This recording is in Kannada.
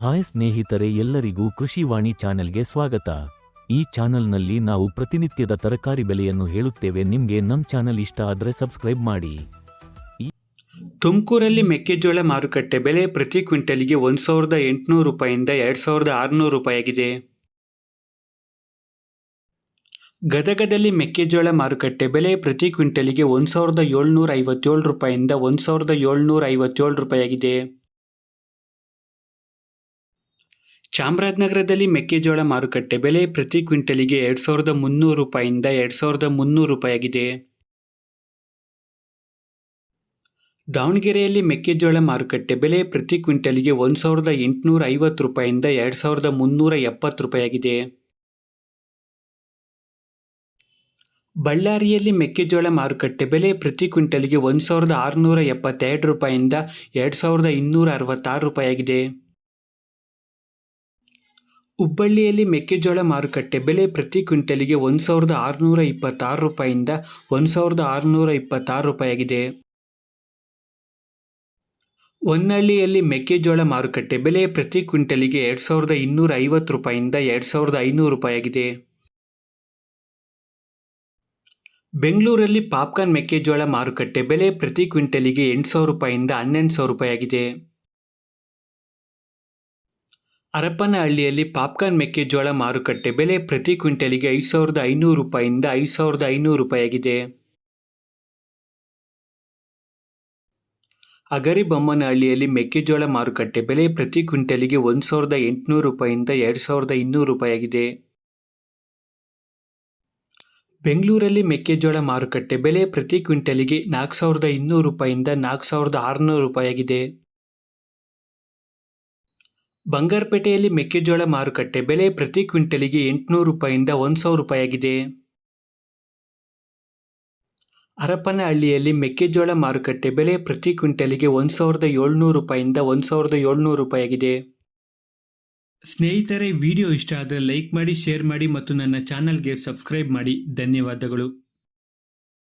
ಹಾಯ್ ಸ್ನೇಹಿತರೆ ಎಲ್ಲರಿಗೂ ಕೃಷಿವಾಣಿ ಚಾನೆಲ್ಗೆ ಸ್ವಾಗತ. ಈ ಚಾನೆಲ್ನಲ್ಲಿ ನಾವು ಪ್ರತಿನಿತ್ಯದ ತರಕಾರಿ ಬೆಲೆಯನ್ನು ಹೇಳುತ್ತೇವೆ. ನಿಮಗೆ ನಮ್ಮ ಚಾನೆಲ್ ಇಷ್ಟ ಆದರೆ ಸಬ್ಸ್ಕ್ರೈಬ್ ಮಾಡಿ. ತುಮಕೂರಲ್ಲಿ ಮೆಕ್ಕೆಜೋಳ ಮಾರುಕಟ್ಟೆ ಬೆಲೆ ಪ್ರತಿ ಕ್ವಿಂಟಲ್ಗೆ ಒಂದು ಸಾವಿರದ ಎಂಟುನೂರು ರೂಪಾಯಿಂದ ಎರಡು ಸಾವಿರದ ಆರುನೂರು ರೂಪಾಯಿಯಾಗಿದೆ. ಗದಗದಲ್ಲಿ ಮೆಕ್ಕೆಜೋಳ ಮಾರುಕಟ್ಟೆ ಬೆಲೆ ಪ್ರತಿ ಕ್ವಿಂಟಲಿಗೆ ಒಂದು ಸಾವಿರದ ಏಳ್ನೂರ ಐವತ್ತೇಳು ರೂಪಾಯಿಂದ ಒಂದು ಸಾವಿರದ ಏಳ್ನೂರ ಐವತ್ತೇಳು ರೂಪಾಯಾಗಿದೆ ಚಾಮರಾಜನಗರದಲ್ಲಿ ಮೆಕ್ಕೆಜೋಳ ಮಾರುಕಟ್ಟೆ ಬೆಲೆ ಪ್ರತಿ ಕ್ವಿಂಟಲಿಗೆ ಎರಡು ಸಾವಿರದ ಮುನ್ನೂರು ರೂಪಾಯಿಂದ ಎರಡು ಸಾವಿರದ ಮುನ್ನೂರು ರೂಪಾಯಿಯಾಗಿದೆ. ದಾವಣಗೆರೆಯಲ್ಲಿ ಮೆಕ್ಕೆಜೋಳ ಮಾರುಕಟ್ಟೆ ಬೆಲೆ ಪ್ರತಿ ಕ್ವಿಂಟಲಿಗೆ ಒಂದು ಸಾವಿರದ ಎಂಟುನೂರ ಐವತ್ತು ರೂಪಾಯಿಂದ ಎರಡು ಸಾವಿರದ ಮುನ್ನೂರ ಎಪ್ಪತ್ತು ರೂಪಾಯಿಯಾಗಿದೆ. ಬಳ್ಳಾರಿಯಲ್ಲಿ ಮೆಕ್ಕೆಜೋಳ ಮಾರುಕಟ್ಟೆ ಬೆಲೆ ಪ್ರತಿ ಕ್ವಿಂಟಲಿಗೆ ಒಂದು ಸಾವಿರದ ಆರುನೂರ ಎಪ್ಪತ್ತೆರಡು ರೂಪಾಯಿಂದ ಎರಡು ಸಾವಿರದ ಇನ್ನೂರ ಅರವತ್ತಾರು ರೂಪಾಯಾಗಿದೆ ಹುಬ್ಬಳ್ಳಿಯಲ್ಲಿ ಮೆಕ್ಕೆಜೋಳ ಮಾರುಕಟ್ಟೆ ಬೆಲೆ ಪ್ರತಿ ಕ್ವಿಂಟಲಿಗೆ ಒಂದು ಸಾವಿರದ ಆರುನೂರ ಇಪ್ಪತ್ತಾರು ರೂಪಾಯಿಂದ ಒಂದು ಸಾವಿರದ ಆರುನೂರ ಇಪ್ಪತ್ತಾರು ರೂಪಾಯಿಯಾಗಿದೆ. ಹೊನ್ನಳ್ಳಿಯಲ್ಲಿ ಮೆಕ್ಕೆಜೋಳ ಮಾರುಕಟ್ಟೆ ಬೆಲೆ ಪ್ರತಿ ಕ್ವಿಂಟಲಿಗೆ ಎರಡು ಸಾವಿರದ ಇನ್ನೂರ ಐವತ್ತು ರೂಪಾಯಿಂದ ಎರಡು ಸಾವಿರದ ಐನೂರು ರೂಪಾಯಿಯಾಗಿದೆ. ಬೆಂಗಳೂರಲ್ಲಿ ಪಾಪ್ಕಾರ್ನ್ ಮೆಕ್ಕೆಜೋಳ ಮಾರುಕಟ್ಟೆ ಬೆಲೆ ಪ್ರತಿ ಕ್ವಿಂಟಲಿಗೆ ಎಂಟು ಸಾವಿರ ರೂಪಾಯಿಂದ ಹನ್ನೆರಡು ಸಾವಿರ ರೂಪಾಯಾಗಿದೆ ಹರಪನಹಳ್ಳಿಯಲ್ಲಿ ಪಾಪ್ಕಾರ್ನ್ ಮೆಕ್ಕೆಜೋಳ ಮಾರುಕಟ್ಟೆ ಬೆಲೆ ಪ್ರತಿ ಕ್ವಿಂಟಲಿಗೆ ಐದು ಸಾವಿರದ ಐನೂರು ರೂಪಾಯಿಂದ ಐದು ಸಾವಿರದ ಐನೂರು ರೂಪಾಯಿಯಾಗಿದೆ. ಅಗರಿಬೊಮ್ಮನಹಳ್ಳಿಯಲ್ಲಿ ಮೆಕ್ಕೆಜೋಳ ಮಾರುಕಟ್ಟೆ ಬೆಲೆ ಪ್ರತಿ ಕ್ವಿಂಟಲಿಗೆ ಒಂದು ಸಾವಿರದ ಎಂಟುನೂರು ರೂಪಾಯಿಂದ ಎರಡು ಸಾವಿರದ ಇನ್ನೂರು ರೂಪಾಯಿಯಾಗಿದೆ. ಬೆಂಗಳೂರಲ್ಲಿ ಮೆಕ್ಕೆಜೋಳ ಮಾರುಕಟ್ಟೆ ಬೆಲೆ ಪ್ರತಿ ಕ್ವಿಂಟಲಿಗೆ ನಾಲ್ಕು ಸಾವಿರದ ಇನ್ನೂರು ರೂಪಾಯಿಂದ ನಾಲ್ಕು ಸಾವಿರದ ಆರುನೂರು ರೂಪಾಯಾಗಿದೆ ಬಂಗಾರಪೇಟೆಯಲ್ಲಿ ಮೆಕ್ಕೆಜೋಳ ಮಾರುಕಟ್ಟೆ ಬೆಲೆ ಪ್ರತಿ ಕ್ವಿಂಟಲಿಗೆ ಎಂಟುನೂರು ರೂಪಾಯಿಂದ ಒಂದು ಸಾವಿರ ರೂಪಾಯಿಯಾಗಿದೆ. ಹರಪನಹಳ್ಳಿಯಲ್ಲಿ ಮೆಕ್ಕೆಜೋಳ ಮಾರುಕಟ್ಟೆ ಬೆಲೆ ಪ್ರತಿ ಕ್ವಿಂಟಲಿಗೆ ಒಂದು ಸಾವಿರದ ಏಳ್ನೂರು ರೂಪಾಯಿಂದ ಒಂದು ಸಾವಿರದ ಏಳ್ನೂರು ರೂಪಾಯಿಯಾಗಿದೆ. ಸ್ನೇಹಿತರೆ, ವಿಡಿಯೋ ಇಷ್ಟ ಆದರೆ ಲೈಕ್ ಮಾಡಿ, ಶೇರ್ ಮಾಡಿ ಮತ್ತು ನನ್ನ ಚಾನಲ್ಗೆ ಸಬ್ಸ್ಕ್ರೈಬ್ ಮಾಡಿ. ಧನ್ಯವಾದಗಳು.